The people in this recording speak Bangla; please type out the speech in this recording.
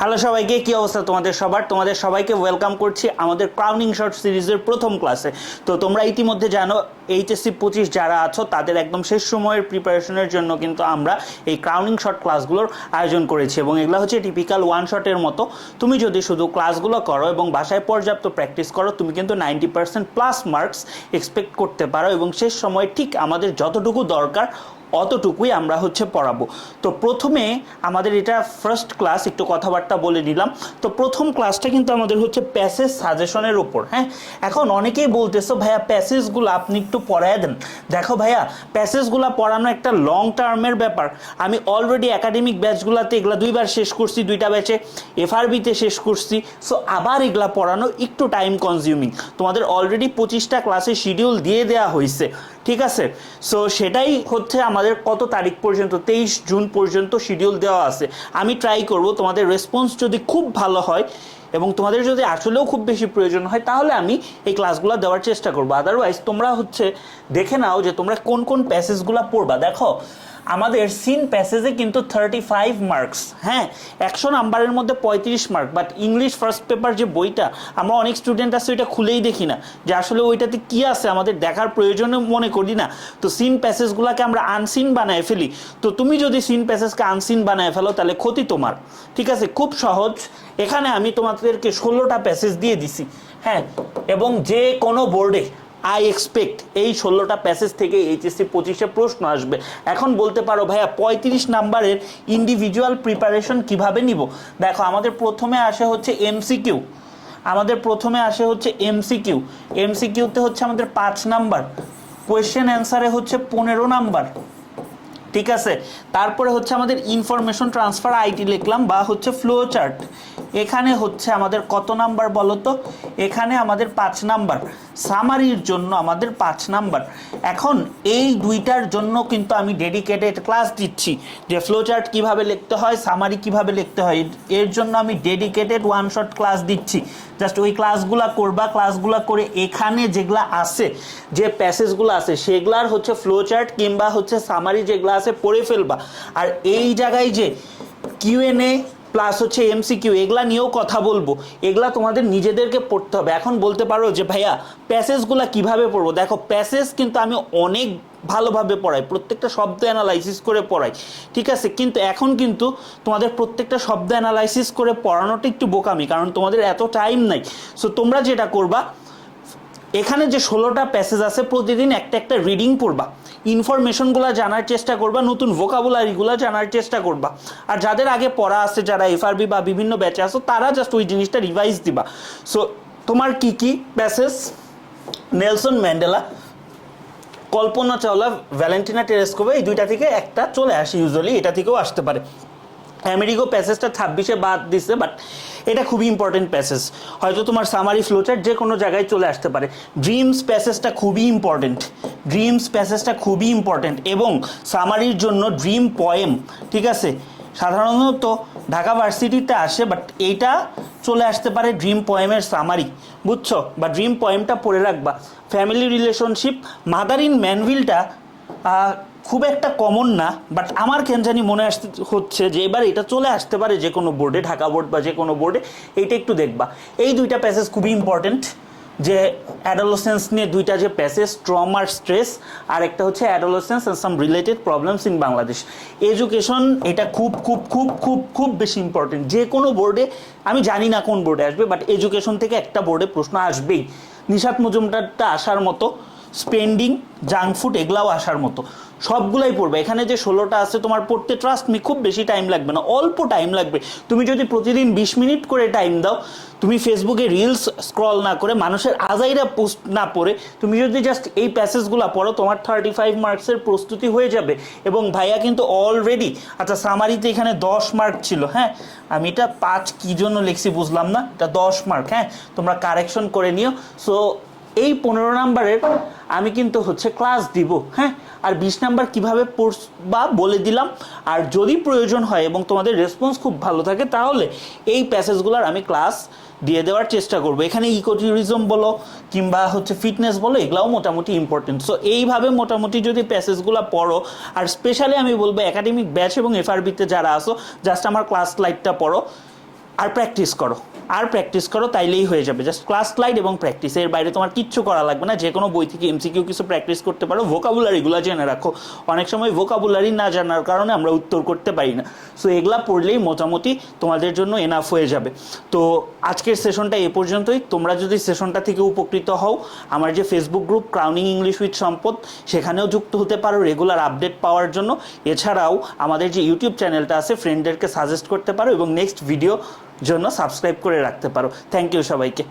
হ্যালো সবাইকে, কি অবস্থা তোমাদের সবার? তোমাদের সবাইকে ওয়েলকাম করছি আমাদের ক্রাউনিং শর্ট সিরিজের প্রথম ক্লাসে তো তোমরা ইতিমধ্যে জানো এইচএসসি পঁচিশ যারা আছো, তাদের একদম শেষ সময়ের প্রিপারেশনের জন্য কিন্তু আমরা এই ক্রাউনিং শর্ট ক্লাসগুলোর আয়োজন করেছি এবং এগুলো হচ্ছে টিপিক্যাল ওয়ান শটের মতো। তুমি যদি শুধু ক্লাসগুলো করো এবং বাসায় পর্যাপ্ত প্র্যাকটিস করো, তুমি কিন্তু ninety percent plus marks expect করতে পারো এবং শেষ সময় ঠিক আমাদের যতটুকু দরকার অতটুকুই আমরা হচ্ছে পড়াবো। তো প্রথমে আমাদের এটা ফার্স্ট ক্লাস একটু কথাবার্তা বলে নিলাম। তো প্রথম ক্লাসটা কিন্তু আমাদের হচ্ছে প্যাসেজ সাজেশনের উপর হ্যাঁ? এখন অনেকেই বলতেছো, ভাইয়া প্যাসেজগুলো আপনি একটু পড়ায় দেন। দেখো ভাইয়া প্যাসেজগুলো পড়ানো একটা লং টার্মের ব্যাপার। আমি অলরেডি একাডেমিক ব্যাচগুলোতে এগুলা দুইবার শেষ করছি, দুইটা ব্যাচে এফআরবিতে শেষ করছি। সো আবার এগুলা পড়ানো একটু টাইম কনজিউমিং তোমাদের অলরেডি পঁচিশটা ক্লাসে শিডিউল দিয়ে দেওয়া হয়েছে। ঠিক আছে? সো সেটাই হচ্ছে আমাদের কত তারিখ পর্যন্ত? তেইশ জুন পর্যন্ত শিডিউল দেওয়া আছে। আমি ট্রাই করব তোমাদের রেসপন্স যদি খুব ভালো হয় এবং তোমাদের যদি আসলেও খুব বেশি প্রয়োজন হয়, তাহলে আমি এই ক্লাসগুলো দেওয়ার চেষ্টা করব। আদারওয়াইজ তোমরা হচ্ছে দেখে নাও যে তোমরা কোন কোন প্যাসেজগুলো পড়বা। দেখো আমাদের সিন প্যাসেজে কিন্তু থার্টি ফাইভ মার্কস হ্যাঁ? একশো নাম্বারের মধ্যে পঁয়ত্রিশ mark but English first paper যে বইটা, আমরা অনেক স্টুডেন্ট আছে ওইটা খুলেই দেখি না। যে আসলে ওইটাতে কি আছে, আমাদের দেখার প্রয়োজনে মনে করি না। তো সিন প্যাসেজগুলোকে আমরা আনসিন বানায় ফেলি। তো তুমি যদি সিন প্যাসেজকে আনসিন বানায় ফেলো, তাহলে ক্ষতি তোমার। ঠিক আছে? খুব সহজ। এখানে আমি তোমাদেরকে ষোলোটা প্যাসেজ দিয়ে দিছি হ্যাঁ? এবং যে কোনো বোর্ডে আই এক্সপেক্ট এই ষোলোটা প্যাসেজ থেকে এইচএসসি পঁচিশে প্রশ্ন আসবে। এখন বলতে পারো ভাইয়া, পঁয়ত্রিশ নাম্বারের ইন্ডিভিজুয়াল প্রিপারেশন কীভাবে নিব? দেখো, আমাদের প্রথমে আসে হচ্ছে এমসিকিউ আমাদের প্রথমে আসে হচ্ছে এমসিকিউ এমসিকিউতে হচ্ছে আমাদের পাঁচ নাম্বার। কোয়েশ্চেন অ্যান্সারে হচ্ছে পনেরো নাম্বার। ঠিক আছে? তারপরে হচ্ছে আমাদের ইনফরমেশন ট্রান্সফার আইটি লিখলাম বা হচ্ছে ফ্লো চার্ট এখানে হচ্ছে আমাদের কত নাম্বার বলো তো এখানে আমাদের পাঁচ নাম্বার। সামারির জন্য আমাদের পাঁচ নাম্বার। এখন এই দুইটার জন্য কিন্তু আমি ডেডিকেটেড ক্লাস দিচ্ছি। যে ফ্লো চার্ট কীভাবে লিখতে হয় সামারি কীভাবে লিখতে হয়, এর জন্য আমি ডেডিকেটেড ওয়ান শট ক্লাস দিচ্ছি। জাস্ট ওই ক্লাসগুলা করবা ক্লাসগুলা করে এখানে যেগুলা আছে, যে প্যাসেজগুলো আছে, সেগুলার হচ্ছে ফ্লোচার্ট কিংবা হচ্ছে সামারি যেগুলো আছে, পড়ে ফেলবা। আর এই জায়গায় যে কিউএনএ প্লাস হচ্ছে এমসিকিউ এগুলা নিয়েও কথা বলব। এগুলা তোমাদের নিজেদেরকে পড়তে হবে। এখন বলতে পারো যে, ভাইয়া প্যাসেজগুলো কীভাবে পড়ব? দেখো প্যাসেজ কিন্তু আমি অনেক ভালোভাবে পড়াই। প্রত্যেকটা শব্দ অ্যানালাইসিস করে পড়াই, ঠিক আছে? কিন্তু এখন কিন্তু তোমাদের প্রত্যেকটা শব্দ অ্যানালাইসিস করে পড়ানোটা একটু বোকামি, কারণ তোমাদের এত টাইম নাই। সো তোমরা যেটা করবা এখানে যে ষোলোটা প্যাসেজ আছে প্রতিদিন একটা একটা রিডিং পড়বা। ইনফরমেশনগুলো জানার চেষ্টা করবা, নতুন ভোকাবুলারিগুলো জানার চেষ্টা করবা। আর যাদের আগে পড়া আছে, যারা এফআরবি বা বিভিন্ন ব্যাচে আসো তারা জাস্ট ওই জিনিসটা রিভাইজ দিবা। সো তোমার কি কি passage Nelson Mandela Kalpana Chawla Valentina Tereshkova এই দুইটা থেকে একটা চলে আসে ইউজুয়ালি এটা থেকেও আসতে পারে। আমেরিকো প্যাসেজটা ছাব্বিশে বাদ দিছে বাট এটা খুবই ইম্পর্টেন্ট প্যাসেজ হয়তো তোমার সামারি ফ্লোচার যে কোনো জায়গায় চলে আসতে পারে। ড্রিমস প্যাসেজটা খুবই ইম্পর্টেন্ট ড্রিমস প্যাসেজটা খুবই ইম্পর্টেন্ট এবং সামারির জন্য ড্রিম পয়েম ঠিক আছে? সাধারণত ঢাকা ভার্সিটিতে আসে বাট এইটা চলে আসতে পারে ড্রিম পয়েমের সামারি বুঝছ? বা ড্রিম পয়েমটা পড়ে রাখবা। ফ্যামিলি রিলেশনশিপ মাদার ইন ম্যানভিলটা খুব একটা কমন না বাট আমার কেন জানি মনে আসতে হচ্ছে যে এবার এটা চলে আসতে পারে যে কোনো বোর্ডে ঢাকা বোর্ড বা যে কোনো বোর্ডে এইটা একটু দেখবা। এই দুইটা প্যাসেজ খুবই ইম্পর্টেন্ট যে অ্যাডোলোসেন্স নিয়ে দুইটা যে প্যাসেজ ট্রমার স্ট্রেস আর একটা হচ্ছে adolescence and some related problems in Bangladesh education এটা খুব খুব খুব খুব খুব বেশি ইম্পর্টেন্ট যে কোনো বোর্ডে আমি জানি না কোন বোর্ডে আসবে বাট এডুকেশন থেকে একটা বোর্ডে প্রশ্ন আসবেই। নিশাত মজুমদারটা আসার মতো স্পেন্ডিং জাঙ্ক ফুড এগুলাও আসার মতো। সবগুলাই পড়বে। এখানে যে ষোলোটা আছে, তোমার পড়তে ট্রাস্ট মি খুব বেশি টাইম লাগবে না। অল্প টাইম লাগবে। তুমি যদি প্রতিদিন বিশ মিনিট করে টাইম দাও, তুমি ফেসবুকে রিলস স্ক্রল না করে, মানুষের আজাইরা পোস্ট না পড়ে, তুমি যদি জাস্ট এই প্যাসেজগুলো পড়ো, তোমার থার্টি ফাইভ মার্কসের প্রস্তুতি হয়ে যাবে। এবং ভাইয়া কিন্তু অলরেডি আচ্ছা সামারিতে এখানে দশ মার্ক ছিল হ্যাঁ? আমি এটা পাঁচ কী জন্য লিখছি বুঝলাম না, এটা দশ মার্ক হ্যাঁ? তোমরা কারেকশন করে নিও। সো এই পনেরো নাম্বারের আমি কিন্তু হচ্ছে ক্লাস দিব হ্যাঁ? আর বিশ নাম্বার কীভাবে বা বলে দিলাম। আর যদি প্রয়োজন হয় এবং তোমাদের রেসপন্স খুব ভালো থাকে, তাহলে এই প্যাসেজগুলোর আমি ক্লাস দিয়ে দেওয়ার চেষ্টা করব। এখানে ইকো ট্যুরিজম বলো কিংবা হচ্ছে ফিটনেস বলো, এগুলাও মোটামুটি ইম্পর্টেন্ট সো এইভাবে মোটামুটি যদি প্যাসেজগুলো পড়ো, আর স্পেশালি আমি বলব একাডেমিক ব্যাচ এবং এফআরবিতে যারা আসো জাস্ট আমার ক্লাস লাইটটা পড়ো আর প্র্যাকটিস করো। আর প্র্যাকটিস করো তাইলেই হয়ে যাবে। জাস্ট ক্লাস স্লাইড এবং প্র্যাকটিস এর বাইরে তোমার কিচ্ছু করা লাগবে না। যে কোনো বই থেকে এমসিকিউ কিছু প্র্যাকটিস করতে পারো। ভোকাবুলারিগুলো জেনে রাখো। অনেক সময় ভোকাবুলারি না জানার কারণে আমরা উত্তর করতে পারি না। সো এগুলা পড়লেই মোটামুটি তোমাদের জন্য এনাফ হয়ে যাবে। তো, আজকের সেশনটা এ পর্যন্তই। তোমরা যদি সেশনটা থেকে উপকৃত হও, আমার যে Facebook group crowning English with Sampad, সেখানেও যুক্ত হতে পারো রেগুলার আপডেট পাওয়ার জন্য। এছাড়াও আমাদের যে ইউটিউব চ্যানেলটা আছে ফ্রেন্ডদেরকে সাজেস্ট করতে পারো এবং নেক্সট ভিডিও জন্য সাবস্ক্রাইব করে রাখতে পারো। থ্যাংক ইউ সবাইকে।